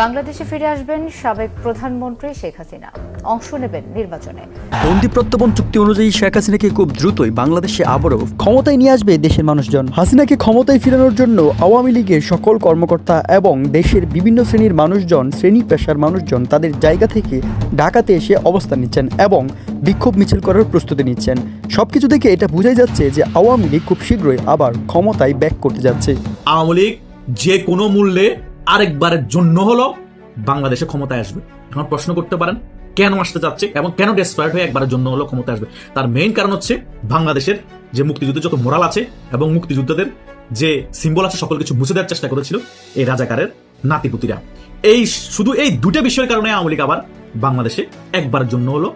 বাংলাদেশে ফিরে আসবেন সাবেক প্রধানমন্ত্রী শেখ হাসিনা। অংশ নেবেন নির্বাচনে। বন্দি প্রত্যবন চুক্তি অনুযায়ী শেখ হাসিনাকে খুব দ্রুতই বাংলাদেশে আবারও ক্ষমতায় নিয়ে আসবে দেশের মানুষজন। হাসিনাকে ক্ষমতায় ফিরানোর জন্য আওয়ামী লীগের সকল কর্মকর্তা এবং দেশের বিভিন্ন শ্রেণির মানুষজন শ্রেণি পেশার মানুষজন তাদের জায়গা থেকে ঢাকাতে এসে অবস্থান নিচ্ছেন এবং বিক্ষোভ মিছিল করার প্রস্তুতি নিচ্ছেন। সবকিছু থেকে এটা বোঝাই যাচ্ছে যে আওয়ামী লীগ খুব শীঘ্রই আবার ক্ষমতায় ব্যাক করতে যাচ্ছে। আওয়ামী লীগ যে কোনো মূল্যে আরেকবারের জন্য হলো বাংলাদেশে ক্ষমতায় আসবে। এখন প্রশ্ন করতে পারেন, কেন আসতে যাচ্ছে এবং কেন ডেসপারেট হয়ে একবারের জন্য হলো ক্ষমতায় আসবে? তার মেইন কারণ হচ্ছে বাংলাদেশের যে মুক্তিযুদ্ধের যত মোরাল আছে এবং মুক্তিযুদ্ধদের যে সিম্বল আছে, সকল কিছু মুছে দেওয়ার চেষ্টা করেছিল এই রাজাকারের নাতিপুতিরা। এই শুধু এই দুটো বিষয়ের কারণে আওয়ামী লীগ আবার বাংলাদেশে একবারের জন্য হলো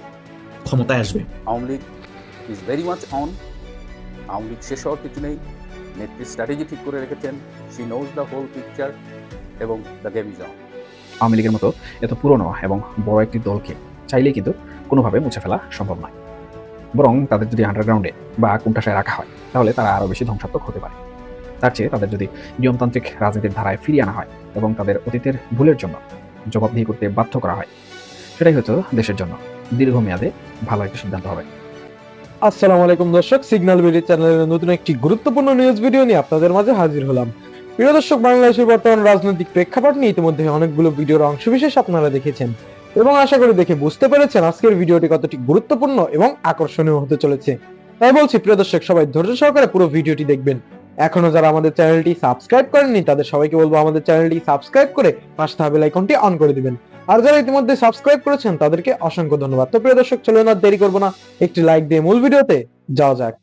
ক্ষমতায় আসবে। Awami League is very much on Awami League শেষ হওয়ার কিছু নেই। নেত্রী স্ট্র্যাটেজি ঠিক করে রেখেছেন। She knows the whole picture এবং দ্য গেম ইজ আওয়ামী লীগের মতো এত পুরনো এবং বড় একটি দলকে চাইলেই কিন্তু কোনোভাবে মুছে ফেলা সম্ভব নয়। বরং তাদের যদি আন্ডারগ্রাউন্ডে বা কোনটাশায় রাখা হয় তাহলে তারা আরও বেশি ধ্বংসাত্মক হতে পারে। তার চেয়ে তাদের যদি নিয়মতান্ত্রিক রাজনীতির ধারায় ফিরিয়ে আনা হয় এবং তাদের অতীতের ভুলের জন্য জবাবদিহি করতে বাধ্য করা হয় সেটাই হয়তো দেশের জন্য দীর্ঘমেয়াদে ভালো একটা সিদ্ধান্ত হবে। আসসালামু আলাইকুম দর্শক সিগন্যাল বিডি চ্যানেলের নতুন একটি গুরুত্বপূর্ণ নিউজ ভিডিও নিয়ে আপনাদের মাঝে হাজির হলাম। প্রিয় দর্শক, বাংলাদেশের বর্তমান রাজনৈতিক প্রেক্ষাপট নিয়ে ইতিমধ্যে অনেকগুলো ভিডিওর অংশবিশেষ আপনারা দেখেছেন এবং আশা করি দেখে বুঝতে পেরেছেন আজকের ভিডিওটি কতটি গুরুত্বপূর্ণ এবং আকর্ষণীয় হতে চলেছে। তাই বলছি, প্রিয় দর্শক, সবাই ধৈর্য সহকারে পুরো ভিডিওটি দেখবেন। এখনও যারা আমাদের চ্যানেলটি সাবস্ক্রাইব করেননি, তাদের সবাইকে বলব আমাদের চ্যানেলটি সাবস্ক্রাইব করে পাশে থাকা বেল আইকনটি অন করে দিবেন। আর যারা ইতিমধ্যে সাবস্ক্রাইব করেছেন, তাদেরকে অসংখ্য ধন্যবাদ। তো প্রিয় দর্শক, চলুন আর দেরি করব না, একটি লাইক দিয়ে মূল ভিডিওতে যাওয়া যাক।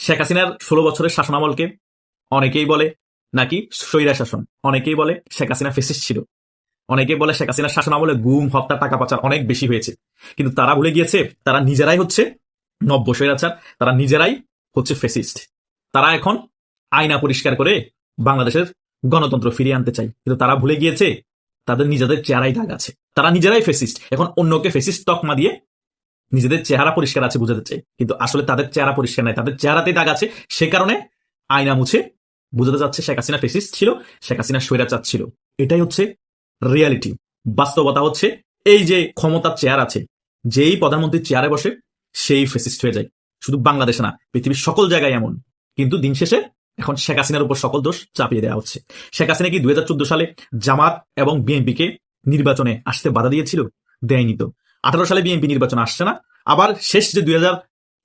শেখ হাসিনার ষোলো বছরের শাসনামলকে অনেকেই বলে নাকি স্বৈরা শাসন? অনেকেই বলে শেখ হাসিনা ফেসিস্ট ছিল। অনেকেই বলে শেখ হাসিনার শাসনামলে গুম, হত্যা, টাকা পাচার অনেক বেশি হয়েছে। কিন্তু তারা ভুলে গিয়েছে, তারা নিজেরাই হচ্ছে নব্য স্বৈরাচার, তারা নিজেরাই হচ্ছে ফেসিস্ট তারা এখন আয়না পরিষ্কার করে বাংলাদেশের গণতন্ত্র ফিরিয়ে আনতে চাই কিন্তু তারা ভুলে গিয়েছে, তাদের নিজেদের চেহারাই দাগ আছে। তারা নিজেরাই ফেসিস্ট এখন অন্যকে ফেসিস্ট তকমা দিয়ে নিজেদের চেহারা পরিষ্কার আছে বোঝাতে চাই কিন্তু আসলে তাদের চেহারা পরিষ্কার নাই, তাদের চেহারাতেই দাগ আছে। সে কারণে আয়না মুছে বোঝাতে যাচ্ছে শেখ হাসিনা ফেসিস্ট ছিল, শেখ হাসিনা স্বৈরাচার ছিল এটাই হচ্ছে রিয়ালিটি বাস্তবতা হচ্ছে এই যে ক্ষমতার চেয়ার আছে, যেই প্রধানমন্ত্রীর চেয়ারে বসে সেই ফেসিস্ট হয়ে যায়। শুধু বাংলাদেশে না, পৃথিবীর সকল জায়গায় এমন। কিন্তু দিন শেষে এখন শেখ হাসিনার উপর সকল দোষ চাপিয়ে দেওয়া হচ্ছে। শেখ হাসিনা কি দুই হাজার চোদ্দ সালে জামাত এবং বিএনপিকে নির্বাচনে আসতে বাধা দিয়েছিল? দেয়নি তো। আঠারো সালে বিএনপি নির্বাচনে আসছে না, আবার শেষ যে দুই হাজার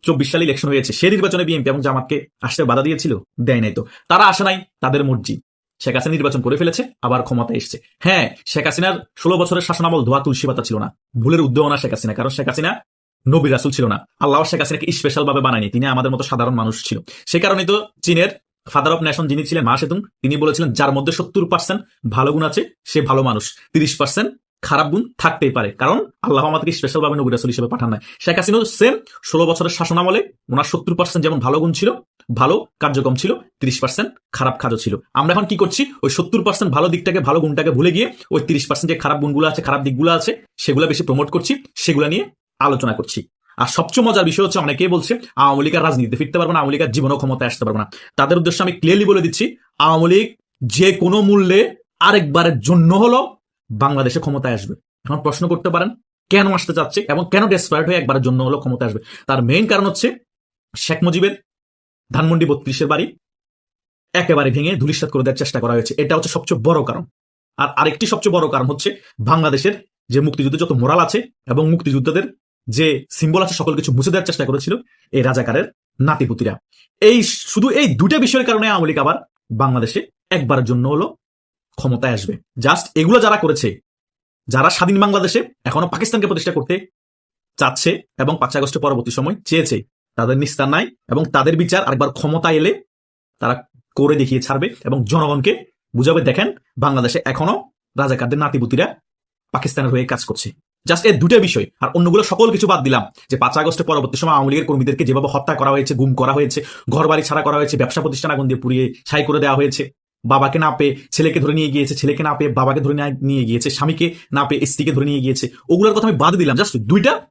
চব্বিশ সালে ইলেকশন হয়েছে। সে নির্বাচনে বিএনপি এবং জামাতকে আসতে বাধা দিয়েছিল? দেয় নাই তো। তারা আসে নাই, তাদের মর্জি। শেখ হাসিনা নির্বাচন করে ফেলেছে, আবার ক্ষমতা এসছে। হ্যাঁ শেখ হাসিনার ষোলো বছরের শাসনামল ধোয়া তুলসী পাতা ছিল না। ভুলের উদ্যোগ না শেখ হাসিনা, কারণ শেখ হাসিনা নবী রাসুল ছিল না। আল্লাহ শেখ হাসিনাকে স্পেশাল ভাবে বানায়নি। তিনি আমাদের মতো সাধারণ মানুষ ছিল। সে কারণে তো চীনের ফাদার অফ নেশন যিনি ছিলেন মা সেতুং, তিনি বলেছিলেন, যার মধ্যে সত্তর পার্সেন্ট ভালো গুণ আছে, সে ভালো মানুষ। তিরিশ পার্সেন্ট খারাপ গুণ থাকতেই পারে। কারণ আল্লাহ আমাদেরকে স্পেশাল ভাবে নবী রাসুল হিসেবে পাঠান নাই। শেখ হাসিনা সেম ষোলো বছরের শাসনামলে ওনার সত্তর পার্সেন্ট যেমন ভালো গুণ ছিল, ভালো কার্যক্রম ছিল, তিরিশ পার্সেন্ট খারাপ কাজও ছিল। আমরা এখন কি করছি? ওই সত্তর পার্সেন্ট ভালো দিকটাকে, ভালো গুণটাকে ভুলে গিয়ে ওই তিরিশ পার্সেন্ট যে খারাপ গুণগুলো আছে, খারাপ দিকগুলো আছে, সেগুলো বেশি প্রমোট করছি, সেগুলো নিয়ে আলোচনা করছি। আর সবচেয়ে মজার বিষয় হচ্ছে অনেকেই বলছে, আওয়ামী লীগের রাজনীতিতে ফিরতে পারবে না, আওয়ামী লীগের জীবনও ক্ষমতায় আসতে পারবে না। তাদের উদ্দেশ্যে আমি ক্লিয়ারলি বলে দিচ্ছি, আওয়ামী লীগ যে কোনো মূল্যে আরেকবারের জন্য হলো বাংলাদেশে ক্ষমতায় আসবে। এখন প্রশ্ন করতে পারেন, কেন আসতে চাচ্ছে এবং কেন ডেসপারেট হয়ে একবারের জন্য হলো ক্ষমতায় আসবে? তার মেইন কারণ হচ্ছে শেখ মুজিবের ধানমন্ডি বত্রিশের বাড়ি একেবারে ভেঙে ধুলিসাত করে দেওয়ার চেষ্টা করা হয়েছে। এটা হচ্ছে সবচেয়ে বড় কারণ। আর আরেকটি সবচেয়ে বড় কারণ হচ্ছে বাংলাদেশের যে মুক্তিযুদ্ধের যত মোরাল আছে এবং মুক্তিযুদ্ধদের যে সিম্বল আছে, সকল কিছু মুছে দেওয়ার চেষ্টা করেছিল এই রাজাকারের নাতিপুতিরা। এই, শুধু এই দুটা বিষয়ের কারণে আওয়ামী লীগ আবার বাংলাদেশে একবারের জন্য হলো ক্ষমতায় আসবে। জাস্ট এগুলো যারা করেছে, যারা স্বাধীন বাংলাদেশে এখনও পাকিস্তানকে প্রতিষ্ঠা করতে চাচ্ছে এবং পাঁচ আগস্টের পরবর্তী সময় চেয়েছে, তাদের নিস্তার নাই এবং তাদের বিচার আরেকবার ক্ষমতা এলে তারা করে দেখিয়ে ছাড়বে এবং জনগণকে বুঝাবে, দেখেন বাংলাদেশে এখনও রাজাকারদের নাতিপুতিরা পাকিস্তানের হয়ে কাজ করছে। জাস্ট এই দুটো বিষয়, আর অন্যগুলো সকল কিছু বাদ দিলাম, যে পাঁচ আগস্টের পরবর্তী সময় আওয়ামী লীগের কর্মীদেরকে যেভাবে হত্যা করা হয়েছে, গুম করা হয়েছে ঘর বাড়ি ছাড়া করা হয়েছে, ব্যবসা প্রতিষ্ঠান আগুন দিয়ে পুড়িয়ে ছাই করে দেওয়া হয়েছে বাবাকে না পেয়ে ছেলেকে ধরে নিয়ে গিয়েছে, ছেলেকে না পেয়ে বাবাকে ধরে নিয়ে- গিয়েছে, স্বামীকে না পেয়ে স্ত্রীকে ধরে নিয়ে গিয়েছে, ওগুলোর কথা আমি বাদ দিলাম। জাস্ট দুইটা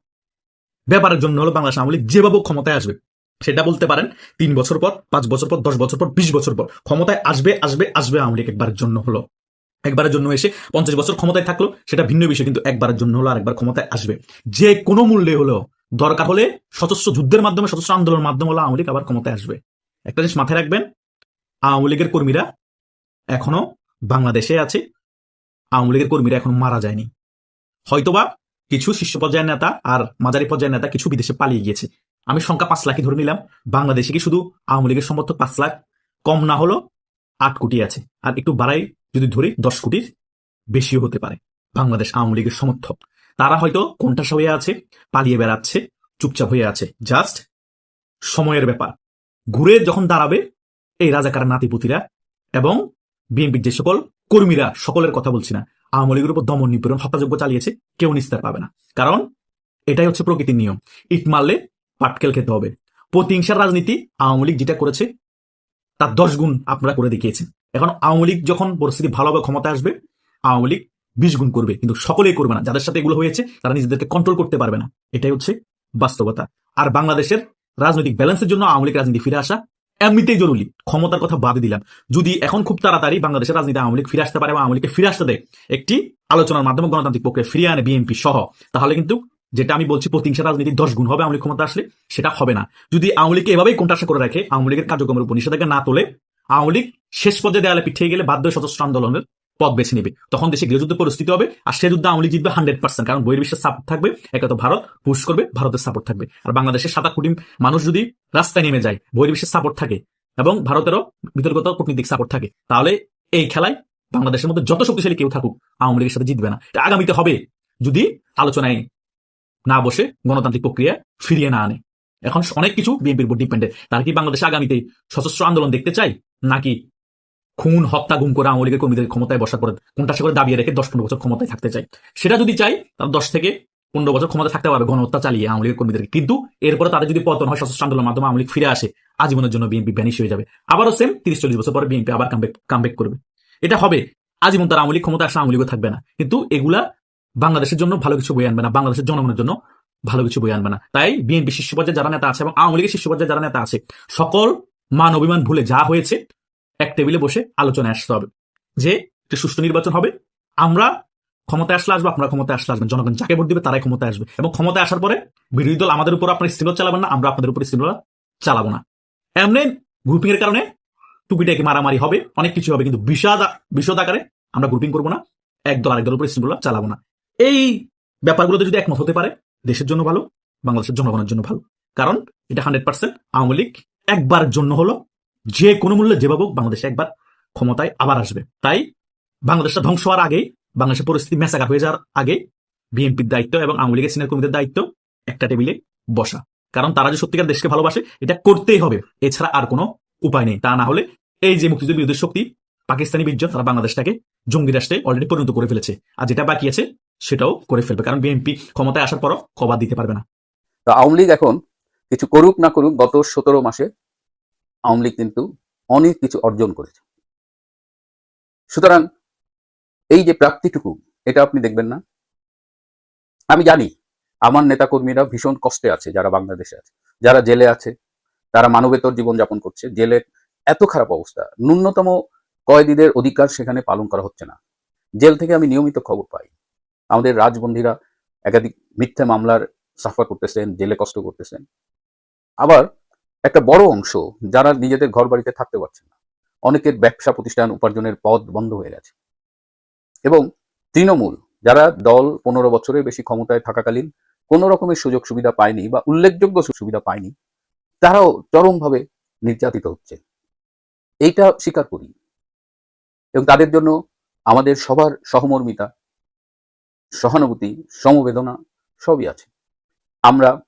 ব্যাপারের জন্য হলো আওয়ামী লীগ যেভাবে ক্ষমতায় আসবে, সেটা বলতে পারেন তিন বছর পর, পাঁচ বছর পর, দশ বছর পর, বিশ বছর পর, ক্ষমতায় আসবে আসবে আসবে আওয়ামী লীগ একবারের জন্য হলো। একবারের জন্য এসে পঞ্চাশ বছর ক্ষমতায় থাকল, সেটা ভিন্ন বিষয়, কিন্তু একবারের জন্য হলো আর একবার ক্ষমতায় আসবে। যে কোনো মূল্যে হলেও দরকার হলে সশস্ত্র যুদ্ধের মাধ্যমে, সশস্ত্র আন্দোলনের মাধ্যমে হলো আওয়ামী লীগ আবার ক্ষমতায় আসবে। একটা জিনিস মাথায় রাখবেন, আওয়ামী লীগের কর্মীরা এখনও বাংলাদেশে আছে। আওয়ামী লীগের কর্মীরা এখনও মারা যায়নি। হয়তোবা কিছু শীর্ষ পর্যায়ের নেতা আর মাঝারি পর্যায়ের নেতা কিছু বিদেশে পালিয়ে গিয়েছে। আমি সংখ্যা পাঁচ লাখই ধরে নিলাম। বাংলাদেশে কি শুধু আওয়ামী লীগের সমর্থক পাঁচ লাখ? কম না হলো আট কোটি আছে। আর একটু বাড়াই যদি ধরি, দশ কোটির বেশিও হতে পারে। বাংলাদেশ আওয়ামী লীগের সমর্থক। তারা হয়তো কোনটাস হয়ে আছে, পালিয়ে বেড়াচ্ছে, চুপচাপ হয়ে আছে। জাস্ট সময়ের ব্যাপার। ঘুরে যখন দাঁড়াবে এই রাজাকার নাতিপুতিরা এবং বিএনপির যে সকল কর্মীরা সকলের কথা বলছি না, আওয়ামী লীগের উপর দমন নিপীড়ন হত্যাযোগ্য চালিয়েছে, কেউ নিস্তার পাবে না। কারণ এটাই হচ্ছে প্রকৃতির নিয়ম। ইট মারলে পাটকেল খেতে হবে। প্রতিহিংসার রাজনীতি আওয়ামী লীগ যেটা করেছে, তার দশ গুণ আপনারা করে দেখিয়েছেন। এখন আওয়ামী লীগ যখন পরিস্থিতি ভালোভাবে ক্ষমতা আসবে, আওয়ামী লীগ বিশ গুণ করবে, কিন্তু সকলেই করবে না। যাদের সাথে এগুলো হয়েছে, তারা নিজেদেরকে কন্ট্রোল করতে পারবে না। এটাই হচ্ছে বাস্তবতা। আর বাংলাদেশের রাজনৈতিক ব্যালেন্সের জন্য আওয়ামী লীগ রাজনীতি ফিরে আসা এমনিতেই জরুরি। ক্ষমতার কথা বাদ দিলাম। যদি এখন খুব তাড়াতাড়ি বাংলাদেশের রাজনীতি আওয়ামী লীগ ফিরে আসতে পারে আওয়ামী লীগকে ফিরে আসতে দেয় একটি আলোচনার মাধ্যমে গণতান্ত্রিক পক্ষে ফিরিয়ে আনে বিএনপি সহ, তাহলে কিন্তু যেটা আমি বলছি প্রতিহিংসা রাজনীতি দশ গুণ হবে আওয়ামী লীগ ক্ষমতা আসলে, সেটা হবে না। যদি আওয়ামী লীগকে এভাবেই কোনটাশা করে রাখে, আওয়ামী লীগের কার্যক্রমের উপর নিষেধাজ্ঞা না তোলে, আওয়ামী লীগ শেষ পর্যায়ে দেয়ালে পিঠিয়ে গেলে বাধ্য সদস্য আন্দোলনের পথ বেছে নেবে। তখন দেশে গৃহযুদ্ধ পরিস্থিতি হবে আর সে যুদ্ধে আওয়ামী জিতবে হান্ড্রেড পার্সেন্ট কারণ বহির্বিশ্বের সাপোর্ট থাকবে, একে তো ভারত পুশ করবে, ভারতের সাপোর্ট থাকবে। আর বাংলাদেশের সাত কোটি মানুষ যদি রাস্তায় নেমে যায় বহির্বিশ্বের সাপোর্ট থাকে এবং ভারতেরও বিতর্কত কূটনীতিক সাপোর্ট থাকে, তাহলে এই খেলায় বাংলাদেশের মধ্যে যত শক্তিশালী কেউ থাকুক, আওয়ামী লীগের সাথে জিতবে না। আগামীতে হবে যদি আলোচনায় না বসে গণতান্ত্রিক প্রক্রিয়া ফিরিয়ে না আনে। এখন অনেক কিছু বিএনপির উপর ডিপেন্ডেন্ট তারা কি বাংলাদেশে আগামীতে সশস্ত্র আন্দোলন দেখতে চাই নাকি খুন, হত্যা, গুম করে আওয়ামী লীগের কর্মীদের ক্ষমতায় বসা করে কোনটা সে করে দাবিয়ে রেখে দশ পনেরো বছর ক্ষমতায় থাকতে চাই সেটা যদি চাই তাহলে দশ থেকে পনেরো বছর ক্ষমতা থাকতে পারবে, গণহত্যা চালিয়ে আওয়ামী লীগের কর্মীদেরকে। কিন্তু এরপরে তাদের যদি পতন হয়, সশস্ত্র আন্দোলনের মাধ্যমে আওয়ামী লীগ ফিরে আসে, আজীবনের জন্য বিএনপি ব্যানিশ হয়ে যাবে। আবারও সেম তিরিশ চল্লিশ বছর পরে বিএনপি আবার কামব্যাক কামব্যাক করবে। এটা হবে, আজীবন তার আওয়ামী লীগ ক্ষমতা আসলে আওয়ামী থাকবে না। কিন্তু এগুলা বাংলাদেশের জন্য ভালো কিছু বই আনবে না, বাংলাদেশের জনগণের জন্য ভালো কিছু বই আনবে না। তাই বিএনপি শীর্ষ পর্যায়ে যারা নেতা আছে এবং আওয়ামী লীগের শীর্ষ পর্যায়ে যারা নেতা আছে, সকল মান অভিমান ভুলে যা হয়েছে এক টেবিলে বসে আলোচনায় আসতে হবে যে একটি সুষ্ঠু নির্বাচন হবে। আমরা ক্ষমতায় আসলে আসব, আপনারা ক্ষমতায় আসলে আসবেন। জনগণ যাকে ভোট দিবে তারাই ক্ষমতায় আসবে। এবং ক্ষমতায় আসার পরে বিরোধী দল আমাদের উপর আপনার স্টিমুলার চালাবেন না, আমরা আপনাদের উপর স্টিমুলার চালাবো না। এমনি গ্রুপিং এর কারণে টুপিটাকে মারামারি হবে, অনেক কিছু হবে, কিন্তু বিষাদ, বিষদ আকারে আমরা গ্রুপিং করব না, এক দল আরেক দলের উপর স্টিমুলার চালাবো না। এই ব্যাপারগুলোতে যদি একমত হতে পারে, দেশের জন্য ভালো, বাংলাদেশের জনগণের জন্য ভালো। কারণ এটা হান্ড্রেড পার্সেন্ট আওয়ামী লীগ একবারের জন্য হলো যে কোনো মূল্যে যেভাবে হোক বাংলাদেশে একবার ক্ষমতায় আবার আসবে। তাই বাংলাদেশটা ধ্বংস হওয়ার আগেই, বাংলাদেশের পরিস্থিতি মেসাকার হয়ে যাওয়ার আগে বিএনপির দায়িত্ব এবং আওয়ামী লীগের সিনিয়র কর্মীদের দায়িত্ব একটা টেবিলে বসা। কারণ তারা যে সত্যিকার দেশকে ভালোবাসে, এটা করতেই হবে। এছাড়া আর কোনো উপায় নেই। তা না হলে এই যে মুক্তিযুদ্ধ বিরোধী শক্তি, পাকিস্তানি বীর্য, তারা বাংলাদেশটাকে জঙ্গি রাষ্ট্রে অলরেডি পরিণত করে ফেলেছে। আর যেটা বাকি আছে, সেটাও করে ফেলবে। কারণ বিএনপি ক্ষমতায় আসার পরও কবাদ দিতে পারবে না। আওয়ামী লীগ এখন কিছু করুক না করুক, গত সতেরো মাসে আওয়ামী লীগ কিন্তু অনেক কিছু অর্জন করেছে। সুতরাং এই যে প্রাপ্তিটুকু, এটা আপনি দেখবেন না। আমি জানি, আমার নেতাকর্মীরা ভীষণ কষ্টে আছে, যারা বাংলাদেশে আছে। যারা জেলে আছে, তারা মানবেতর জীবনযাপন করছে। জেলে এত খারাপ অবস্থা। ন্যূনতম কয়েদিদের অধিকার সেখানে পালন করা হচ্ছে না। জেল থেকে আমি নিয়মিত খবর পাই। আমাদের রাজবন্দীরা একাধিক মিথ্যা মামলার সাফার করতেছেন, জেলে কষ্ট করতেছেন। আবার একটা বড় অংশ যারা নিজেদের ঘর বাড়িতে থাকতে পারছেন না। অনেকের ব্যবসা প্রতিষ্ঠান উপার্জনের পথ বন্ধ হয়ে গেছে। এবং তৃণমূল যারা দল পনেরো বছরের বেশি ক্ষমতায় থাকাকালীন কোনো রকমের সুযোগ সুবিধা পায়নি বা উল্লেখযোগ্য সুবিধা পায়নি, তারাও চরমভাবে নির্যাতিত হচ্ছে। এইটা স্বীকার করি। এবং তাদের জন্য আমাদের সবার সহমর্মিতা, সহানুভূতি, সমবেদনা সবই আছে। আমরা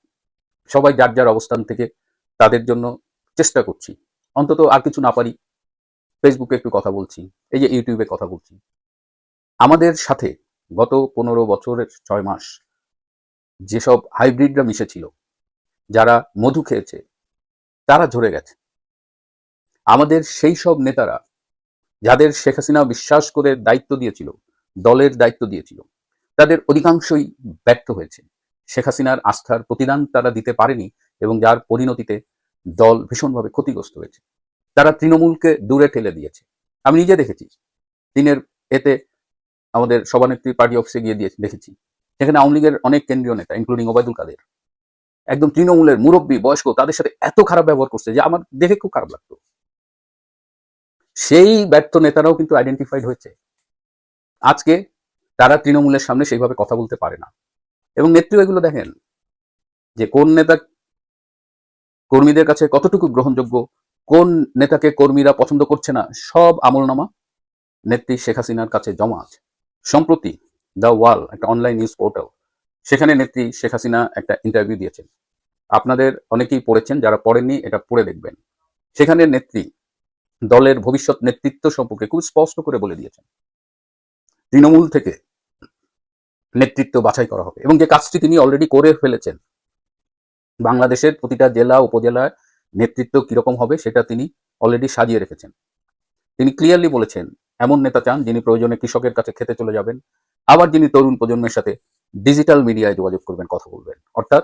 সবাই যার যার অবস্থান থেকে তাদের জন্য চেষ্টা করছি। অন্তত আর কিছু না পারি ফেসবুকে একটু কথা বলছি, এই যে ইউটিউবে কথা বলছি। আমাদের সাথে গত পনেরো বছরের ছয় মাস যেসব হাইব্রিডরা মিশেছিল, যারা মধু খেয়েছে, তারা ঝরে গেছে। আমাদের সেই সব নেতারা যাদের শেখ হাসিনা বিশ্বাস করে দায়িত্ব দিয়েছিল, দলের দায়িত্ব দিয়েছিল, তাদের অধিকাংশই ব্যর্থ হয়েছে। শেখ হাসিনার আস্থার প্রতিদান তারা দিতে পারেনি এবং যার পরিণতিতে দল ভীষণভাবে ক্ষতিগ্রস্ত হয়েছে। তারা তৃণমূলকে দূরে ঠেলে দিয়েছে। আমি নিজে দেখেছি। দিনের এতে আমাদের সভানেত্রী পার্টি অফিসে গিয়ে দিয়ে দেখেছি। সেখানে আওয়ামী লীগের অনেক কেন্দ্রীয় নেতা ইনক্লুডিং ওবায়দুল কাদের। একদম তৃণমূলের মুরব্বী, বয়স্ক, তাদের সাথে এত খারাপ ব্যবহার করছে যে আমার দেখে খুব খারাপ লাগতো। সেই ব্যর্থ নেতারাও কিন্তু আইডেন্টিফাইড হয়েছে। আজকে তারা তৃণমূলের সামনে সেইভাবে কথা বলতে পারে না। এবং নেত্রী এগুলো দেখেন যে কোন নেতা কর্মীদের কাছে কতটুকু গ্রহণযোগ্য? কোন নেতাকে কর্মীরা পছন্দ করছে না? সব আমলনামা নেত্রী শেখ হাসিনার কাছে জমা আছে। সম্প্রতি দ্য ওয়াল, একটা অনলাইন নিউজ পোর্টাল, সেখানে নেত্রী শেখ হাসিনা একটা ইন্টারভিউ দিয়েছেন। আপনাদের অনেকেই পড়েছেন, যারা পড়েননি, এটা পড়ে দেখবেন। সেখানে নেত্রী দলের ভবিষ্যৎ নেতৃত্ব সম্পর্কে খুব স্পষ্ট করে বলে দিয়েছেন। তৃণমূল থেকে নেতৃত্ব বাছাই করা হবে এবং যে কাজটি তিনি অলরেডি করে ফেলেছেন বাংলাদেশের প্রতিটা জেলা, উপজেলার নেতৃত্ব কীরকম হবে সেটা তিনি অলরেডি সাজিয়ে রেখেছেন। তিনি ক্লিয়ারলি বলেছেন, এমন নেতা চান যিনি প্রয়োজনে কৃষকের কাছে খেতে চলে যাবেন, আবার যিনি তরুণ প্রজন্মের সাথে ডিজিটাল মিডিয়ায় যোগাযোগ করবেন, কথা বলবেন। অর্থাৎ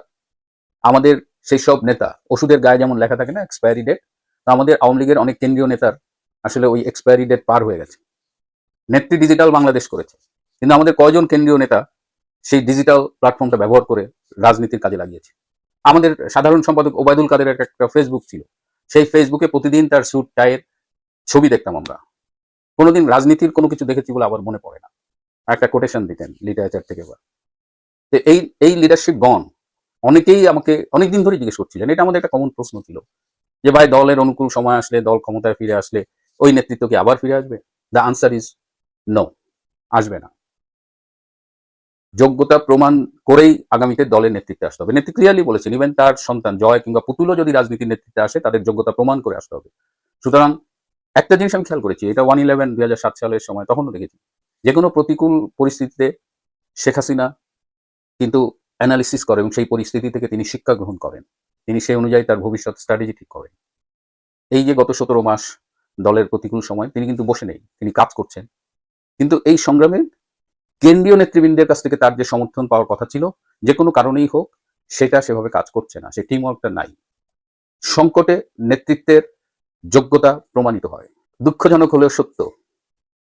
আমাদের সেই সব নেতা, ওষুধের গায়ে যেমন লেখা থাকে না এক্সপায়ারি ডেট তো আমাদের আওয়ামী লীগের অনেক কেন্দ্রীয় নেতার আসলে ওই এক্সপায়ারি ডেট পার হয়ে গেছে। নেত্রী ডিজিটাল বাংলাদেশ করেছে। কিন্তু আমাদের কয়জন কেন্দ্রীয় নেতা সেই ডিজিটাল প্ল্যাটফর্মটা ব্যবহার করে রাজনীতির কাজে লাগিয়েছে? আমাদের সাধারণ সম্পাদক ওবায়দুল কাদের একটা ফেসবুক ছিল। সেই ফেসবুকে প্রতিদিন তার স্যুট টায়ের ছবি দেখতাম আমরা। কোনোদিন রাজনীতির কোনো কিছু দেখেছি বলে আবার মনে পড়ে না। একটা কোটেশন দিতেন লিটারেচার থেকে বা তো এই এই লিডারশিপ গণ অনেকেই আমাকে অনেকদিন ধরে জিজ্ঞেস করছিলেন। এটা আমাদের একটা কমন প্রশ্ন ছিল। যে ভাই, দলের অনুকূল সময় আসলে, দল ক্ষমতায় ফিরে আসলে, ওই নেতৃত্ব কি আবার ফিরে আসবে? দ্য আনসার ইজ নো আসবে না। যোগ্যতা প্রমাণ করেই আগামীতে দলের নেতৃত্বে আসতে হবে। নেত্রী ক্লিয়ারলি বলেছেন ইভেন তার সন্তান জয় কিংবা পুতুলও যদি রাজনীতির নেতৃত্বে আসে, তাদের যোগ্যতা প্রমাণ করে আসতে হবে। সুতরাং একটা জিনিস আমি খেয়াল করেছি, এটা ওয়ান ইলেভেন দুই হাজার সাত সালের সময়, তখনও দেখেছি। যে কোনো প্রতিকূল পরিস্থিতিতে শেখ হাসিনা কিন্তু অ্যানালিসিস করে এবং সেই পরিস্থিতি থেকে তিনি শিক্ষা গ্রহণ করেন। তিনি সেই অনুযায়ী তার ভবিষ্যৎ স্ট্র্যাটেজি ঠিক করেন। এই যে গত সতেরো মাস দলের প্রতিকূল সময়, তিনি কিন্তু বসে নেই, তিনি কাজ করছেন। কিন্তু এই সংগ্রামে কেন্দ্রীয় নেতৃবৃন্দের কাছ থেকে তার যে সমর্থন পাওয়ার কথা ছিল, যে কোনো কারণেই হোক, সেটা সেভাবে কাজ করছে না সেই টিম ওয়ার্কটা নাই। সংকটে নেতৃত্বের যোগ্যতা প্রমাণিত হয়। দুঃখজনক হলেও সত্য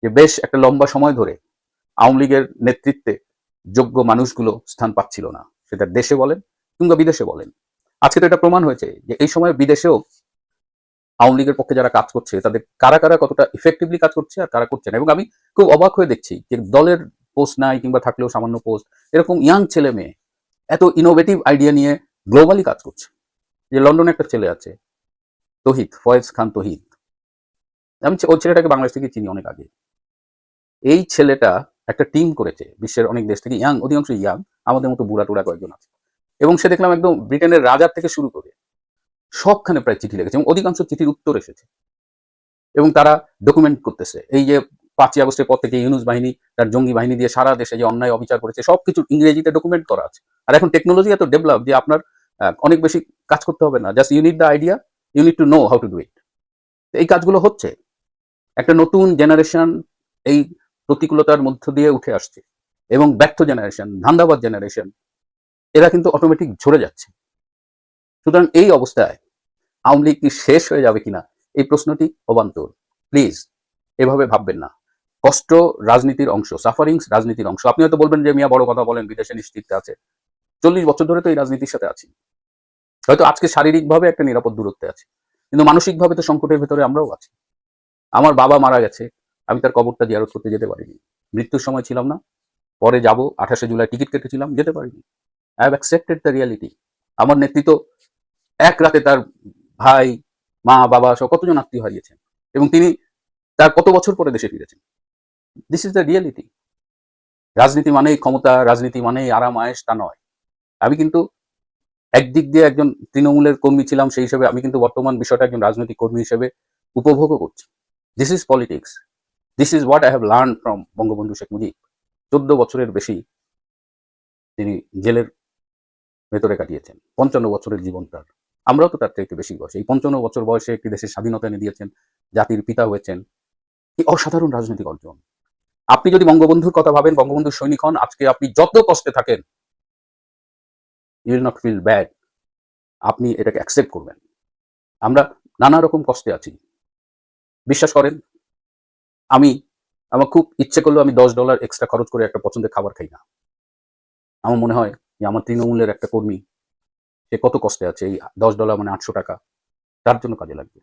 যে বেশ একটা লম্বা সময় ধরে আওয়ামী লীগের নেতৃত্বে যোগ্য মানুষগুলো স্থান পাচ্ছিল না। সেটা দেশে বলেন কিংবা বিদেশে বলেন। আজকে তো এটা প্রমাণ হয়েছে যে এই সময় বিদেশেও আওয়ামী লীগের পক্ষে যারা কাজ করছে, তাদের কারা কারা কতটা ইফেক্টিভলি কাজ করছে আর কারা করছে না? এবং আমি খুব অবাক হয়ে দেখছি যে দলের পোস্ট নাই কিংবা থাকলেও সামান্য পোস্ট এরকম ইয়াং ছেলে মেয়ে এত ইনোভেটিভ আইডিয়া নিয়ে গ্লোবালি কাজ করছে। যে লন্ডনে একটা ছেলে আছে, তহিদ, ফয়েজ খান তহিদ। আমি ওই ছেলেটাকে বাংলাদেশ থেকে চিনি অনেক আগে। এই ছেলেটা একটা টিম করেছে, বিশ্বের অনেক দেশ থেকে ইয়াং অধিকাংশ ইয়াং আমাদের মতো বুড়া টুড়া কয়েকজন আছে। এবং সে দেখলাম একদম ব্রিটেনের রাজার থেকে শুরু করে সবখানে প্রায় চিঠি লিখেছে এবং অধিকাংশ চিঠির উত্তর এসেছে। এবং তারা ডকুমেন্ট করতেছে। এই যে পাঁচই আগস্টের পর থেকে ইউনুস বাহিনী, তার জঙ্গি বাহিনী দিয়ে সারা দেশে যে অন্যায় অবিচার করেছে, সবকিছু ইংরেজিতে ডকুমেন্ট করা আছে। আর এখন টেকনোলজি এত ডেভেলপ যে আপনার অনেক বেশি কাজ করতে হবে না। Just you need the idea you need to know how to do it এই কাজগুলো হচ্ছে। একটা নতুন জেনারেশন এই প্রতিকূলতার মধ্য দিয়ে উঠে আসছে। এবং ব্যর্থ জেনারেশন ধান্দাবাদ জেনারেশন এরা কিন্তু অটোমেটিক ঝরে যাচ্ছে। সুতরাং এই অবস্থায় আওয়ামী লীগ কি শেষ হয়ে যাবে কিনা, এই প্রশ্নটি অবান্তর। প্লিজ এভাবে ভাববেন না। কষ্ট রাজনীতির অংশ সাফারিংস রাজনীতির অংশ। আপনি হয়তো বলবেন যে মিয়া বড় কথা বলেন, বিদেশে নিশ্চিত আছে। চল্লিশ বছর ধরে তো এই রাজনীতির সাথে আছি। হয়তো আজকে শারীরিকভাবে একটা নিরাপদ দূরত্বে আছে। কিন্তু মানসিকভাবে তো সংকটের ভেতরে আমরাও আছি। আমার বাবা মারা গেছে, আমি তার কবরটা জিয়ারত করতে যেতে পারিনি। মৃত্যুর সময় ছিলাম না। পরে যাব, আঠাশে জুলাই টিকিট কেটেছিলাম যেতে পারিনি। I have accepted the reality আমার নেতৃত্ব এক রাতে তার ভাই, মা, বাবা সব কতজন আত্মীয় হারিয়েছেন। এবং তিনি তার কত বছর পরে দেশে ফিরেছেন। দিস ইজ দ্য রিয়ালিটি রাজনীতি মানেই ক্ষমতা, রাজনীতি মানেই আরাম, আয়েস, তা নয়। আমি কিন্তু একদিক দিয়ে একজন তৃণমূলের কর্মী ছিলাম, সেই হিসেবে আমি কিন্তু বর্তমান বিষয়টা একজন রাজনৈতিক কর্মী হিসেবে উপভোগও করছি। This is politics this is what I have learn from Bangabandhu Sheikh Mujib. চোদ্দ বছরের বেশি তিনি জেলের ভেতরে কাটিয়েছেন। পঞ্চান্ন বছরের জীবন তার। আমরাও তো তার চাইতে বেশি বয়স। এই পঞ্চান্ন বছর বয়সে একটি দেশের স্বাধীনতা এনে দিয়েছেন, জাতির পিতা হয়েছেন। কি অসাধারণ রাজনৈতিক অর্জন। আপনি যদি বঙ্গবন্ধুর কথা ভাবেন বঙ্গবন্ধুর সৈনিক হন, আজকে আপনি যত কষ্টে থাকেন you will not feel bad আপনি এটাকে অ্যাকসেপ্ট করবেন। আমরা নানা রকম কষ্টে আছি। বিশ্বাস করেন, আমি, আমার খুব ইচ্ছে করল আমি দশ ডলার এক্সট্রা খরচ করে একটা পছন্দের খাবার খাই না। আমার মনে হয় যে আমার তৃণমূলের একটা কর্মী, সে কত কষ্টে আছে, এই দশ ডলার মানে আটশো টাকা, তার জন্য কাজে লাগবে।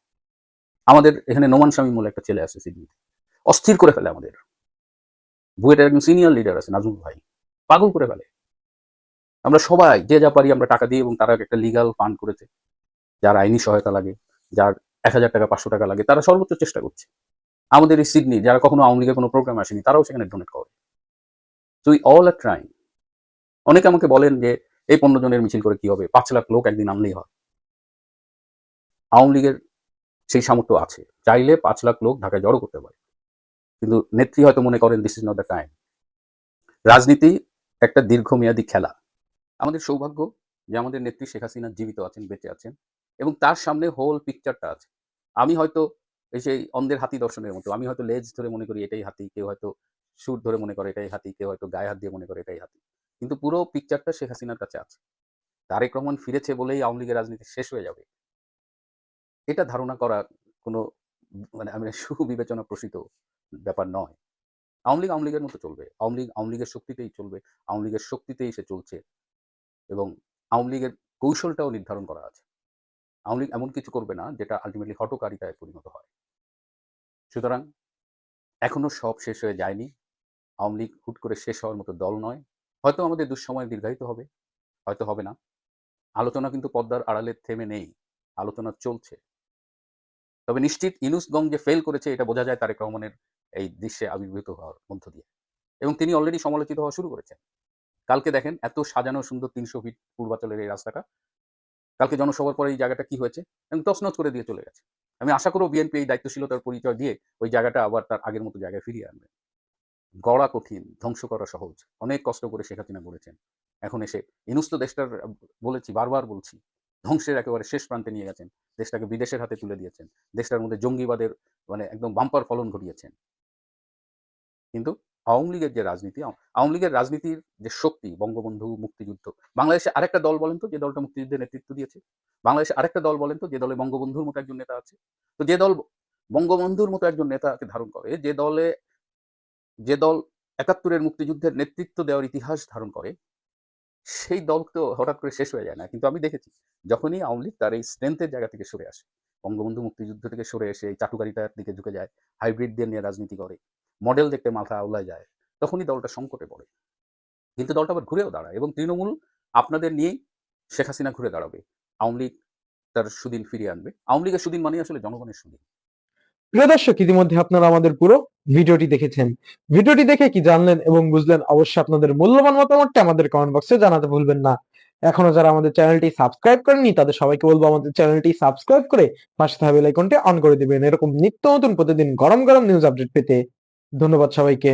আমাদের এখানে নোমান স্বামী বলে একটা ছেলে আছে সিডনিতে। অস্থির করে ফেলে আমাদের। বুয়েটের একজন সিনিয়র লিডার আছে, নাজমুল ভাই। পাগল করে ফেলে। আমরা সবাই, যে যা পারি আমরা টাকা দিই এবং তারা একটা লিগাল ফান্ড করেছে। যার আইনি সহায়তা লাগে, যার এক হাজার টাকা, পাঁচশো টাকা লাগে, তারা সর্বোচ্চ চেষ্টা করছে। আমাদের এই সিডনি যারা কখনো আওয়ামী লীগের কোনো প্রোগ্রাম আসেনি, তারাও সেখানে ডোনেট করে। তো উই অল আর ট্রাইং অনেকে আমাকে বলেন যে, এই পনেরো জনের মিছিল করে কি হবে? পাঁচ লাখ লোক একদিন আনলেই হয়। আওয়ামী লীগের সেই সামর্থ্য আছে। চাইলে পাঁচ লাখ লোক ঢাকায় জড়ো করতে পারে। কিন্তু নেত্রী হয়তো মনে করেন this is not the time রাজনীতি একটা দীর্ঘমেয়াদী খেলা। আমাদের সৌভাগ্য যে আমাদের নেত্রী শেখ হাসিনা জীবিত আছেন, বেঁচে আছেন এবং তার সামনে হোল পিকচারটা আছে। আমি হয়তো এই সেই অন্ধের হাতি দর্শনের মতো, আমি হয়তো লেজ ধরে মনে করি এটাই হাতি, কেউ হয়তো সুর ধরে মনে করে এটাই হাতি, কেউ হয়তো গায়ে হাত দিয়ে মনে করে এটাই হাতি। কিন্তু পুরো পিকচারটা শেখ হাসিনার কাছে আছে। তারেক রহমান ফিরেছে বলেই আওয়ামী লীগের রাজনীতি শেষ হয়ে যাবে। এটা ধারণা করা কোনো মানে আমি সুবিবেচনা প্রসিত ব্যাপার নয়। আওয়ামী লীগ আওয়ামী লীগের মতো চলবে। আওয়ামী লীগ, আওয়ামী লীগের শক্তিতেই চলবে। আওয়ামী লীগের শক্তিতেই সে চলছে। এবং আওয়ামী লীগের কৌশলটাও নির্ধারণ করা আছে। আওয়ামী লীগ এমন কিছু করবে না, যেটা আলটিমেটলি হটকারিতায় পরিণত হয়। সুতরাং এখনও সব শেষ হয়ে যায়নি। আওয়ামী লীগ হুট করে শেষ হওয়ার মতো দল নয়। হয়তো আমাদের দুঃসময় দীর্ঘায়িত হবে, হয়তো হবে না। আলোচনা কিন্তু পদ্মার আড়ালে থেমে নেই। আলোচনা চলছে। তবে নিশ্চিত ইনুসগং যে ফেল করেছে, এটা বোঝা যায় তারেক রহমানের এই দৃশ্যে আবির্ভূত হওয়ার মধ্য দিয়ে। এবং তিনি অলরেডি সমালোচিত হওয়া শুরু করেছেন। কালকে দেখেন, এত সাজানো সুন্দর তিনশো ফিট পূর্বাচলের এই রাস্তাটা। কালকে জনসভার পরে এই জায়গাটা কি হয়েছে? এবং তছনছ করে দিয়ে চলে গেছে। আমি আশা করব বিএনপি এই দায়িত্বশীলতার পরিচয় দিয়ে ওই জায়গাটা আবার তার আগের মতো জায়গায় ফিরিয়ে আনবে। গড়া কঠিন, ধ্বংস করা সহজ। অনেক কষ্ট করে শেখ হাসিনা করেছেন এখন এসে ইনুস তো দেশটার, বলেছি, বারবার বলছি, ধ্বংসের একেবারে শেষ প্রান্তে নিয়ে গেছেন। দেশটাকে বিদেশের হাতে তুলে দিয়েছেন। দেশটার মধ্যে জঙ্গিবাদের মানে একদম বাম্পার ফলন ঘটিয়েছেন। কিন্তু আওয়ামী লীগের যে রাজনীতি আওয়ামী লীগের রাজনীতির যে শক্তি, বঙ্গবন্ধু মুক্তিযুদ্ধ, বাংলাদেশে আরেকটা দল বলেন তো, যে দলটা মুক্তিযুদ্ধের নেতৃত্ব দিয়েছে? বাংলাদেশে আরেকটা দল বলেন তো, যে দলে বঙ্গবন্ধুর মতো একজন নেতা আছে? তো যে দল বঙ্গবন্ধুর মতো একজন নেতাকে ধারণ করে, যে দলে, যে দল একাত্তরের মুক্তিযুদ্ধের নেতৃত্ব দেওয়ার ইতিহাস ধারণ করে, সেই দল তো হঠাৎ করে শেষ হয়ে যায় না। কিন্তু আমি দেখেছি, যখনই আওয়ামী লীগ তার এই স্ট্রেংথের জায়গা থেকে সরে আসে, বঙ্গবন্ধু মুক্তিযুদ্ধ থেকে সরে এসে এই চাটুকারিতার দিকে ঝুঁকে যায় হাইব্রিডদের নিয়ে রাজনীতি করে মডেল দেখতে মাথা আওলায় যায়, তখনই দলটা সংকটে পড়ে। কিন্তু দলটা আবার ঘুরেও দাঁড়ায় এবং তৃণমূল আপনাদের নিয়েই শেখ হাসিনা ঘুরে দাঁড়াবে। আওয়ামী লীগ তার সুদিন ফিরিয়ে আনবে। আওয়ামী লীগের সুদিন মানে আসলে জনগণের সুদিন। প্রিয় দর্শক, ইতিমধ্যে আপনারা আমাদের পুরো ভিডিওটি দেখেছেন। ভিডিওটি দেখে কি জানলেন এবং বুঝলেন অবশ্যই আপনাদের মূল্যবান মতামতটা আমাদের কমেন্ট বক্সে জানাতে ভুলবেন না। এখনও যারা আমাদের চ্যানেলটি সাবস্ক্রাইব করেননি, তাদের সবাইকে বলব আমাদের চ্যানেলটি সাবস্ক্রাইব করে পাশে থাকা বেল আইকনটি অন করে দিবেন। এরকম নিত্য নতুন প্রতিদিন গরম গরম নিউজ আপডেট পেতে। ধন্যবাদ সবাইকে।